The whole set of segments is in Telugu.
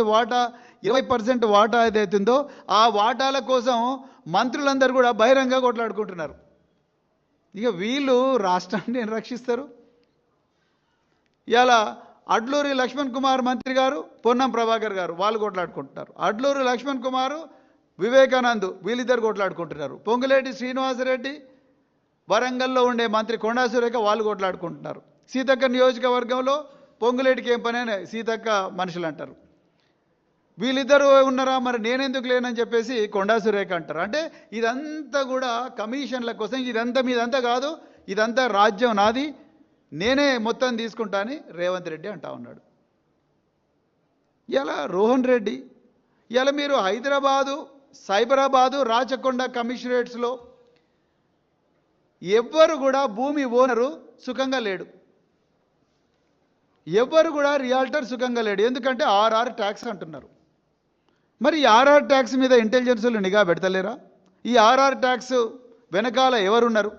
వాటా ఇరవై పర్సెంట్ వాటా ఏదైతుందో ఆ వాటాల కోసం మంత్రులందరూ కూడా బహిరంగ కొట్లాడుకుంటున్నారు. ఇక వీళ్ళు రాష్ట్రాన్ని ఏం రక్షిస్తారు? ఇలా అడ్లూరి లక్ష్మణ్ కుమార్ మంత్రి గారు పొన్నం ప్రభాకర్ గారు వాళ్ళు కొట్లాడుకుంటున్నారు. అడ్లూరి లక్ష్మణ్ కుమారు వివేకానంద్ వీళ్ళిద్దరు కొట్లాడుకుంటున్నారు. పొంగులేటి శ్రీనివాసరెడ్డి వరంగల్లో ఉండే మంత్రి కొండా సురేఖ వాళ్ళు కొట్లాడుకుంటున్నారు. సీతక్క నియోజకవర్గంలో పొంగులేటికి ఏం పని సీతక్క మనుషులు అంటారు వీళ్ళిద్దరూ ఉన్నారా? మరి నేనెందుకు లేనని చెప్పేసి కొండా సురేఖ అంటారు. అంటే ఇదంతా కూడా కమిషన్ల కోసం ఇదంతా మీదంతా కాదు ఇదంతా రాజ్యం నాది నేనే మొత్తం తీసుకుంటా అని రేవంత్ రెడ్డి అంటా ఉన్నాడు. ఇలా రోహన్ రెడ్డి. ఇలా మీరు హైదరాబాదు సైబరాబాదు రాచకొండ కమిషనరేట్స్లో ఎవ్వరు కూడా భూమి ఓనరు సుఖంగా లేడు. ఎవ్వరు కూడా రియాల్టర్ సుఖంగా లేడు. ఎందుకంటే ఆర్ఆర్ ట్యాక్స్ అంటున్నారు. మరి ఆర్ఆర్ ట్యాక్స్ మీద ఇంటెలిజెన్సులు నిఘా పెడతలేరా? ఈ ఆర్ఆర్ ట్యాక్స్ వెనకాల ఎవరున్నారు?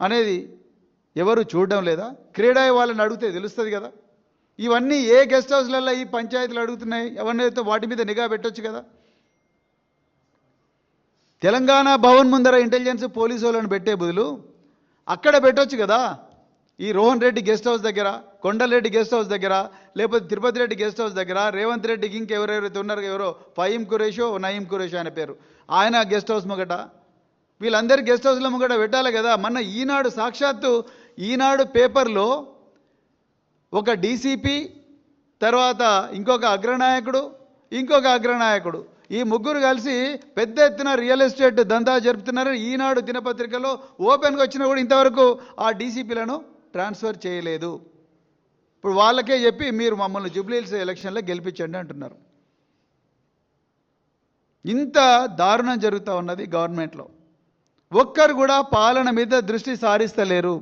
అనేది ఎవరు చూడడం లేదా? క్రీడా వాళ్ళని అడిగితే తెలుస్తుంది కదా. ఇవన్నీ ఏ గెస్ట్ హౌస్లలో ఈ పంచాయతీలు అడుగుతున్నాయి? ఎవరినైతే వాటి మీద నిఘా పెట్టొచ్చు కదా. తెలంగాణ భవన్ ముందర ఇంటెలిజెన్స్ పోలీసు వాళ్ళని పెట్టే బదులు అక్కడ పెట్టొచ్చు కదా. ఈ రోహన్ రెడ్డి గెస్ట్ హౌస్ దగ్గర కొండలరెడ్డి గెస్ట్ హౌస్ దగ్గర లేకపోతే తిరుపతి రెడ్డి గెస్ట్ హౌస్ దగ్గర రేవంత్ రెడ్డికి ఇంకెవరెవరైతే ఉన్నారో ఎవరో ఫహీం కురేషో నయీం కురేషో ఆయన పేరు. ఆయన గెస్ట్ హౌస్ ముగట. వీళ్ళందరి గెస్ట్ హౌస్లో ముంగట పెట్టాలి కదా. మొన్న ఈనాడు సాక్షాత్తు ఈనాడు పేపర్లో ఒక డీసీపీ తర్వాత ఇంకొక అగ్రనాయకుడు ఇంకొక అగ్రనాయకుడు. ఈ ముగ్గురు కలిసి పెద్ద ఎత్తున రియల్ ఎస్టేట్ దందా జరుపుతున్నారు. ఈనాడు దినపత్రికలో ఓపెన్గా వచ్చినా కూడా ఇంతవరకు ఆ డీసీపీలను ట్రాన్స్ఫర్ చేయలేదు. ఇప్పుడు వాళ్ళకే చెప్పి మీరు మమ్మల్ని జూబ్లీహిల్స్ ఎలక్షన్లో గెలిపించండి అంటున్నారు. ఇంత దారుణం జరుగుతూ ఉన్నది గవర్నమెంట్లో. ఒక్కరు కూడా పాలన మీద దృష్టి సారిస్తలేరు.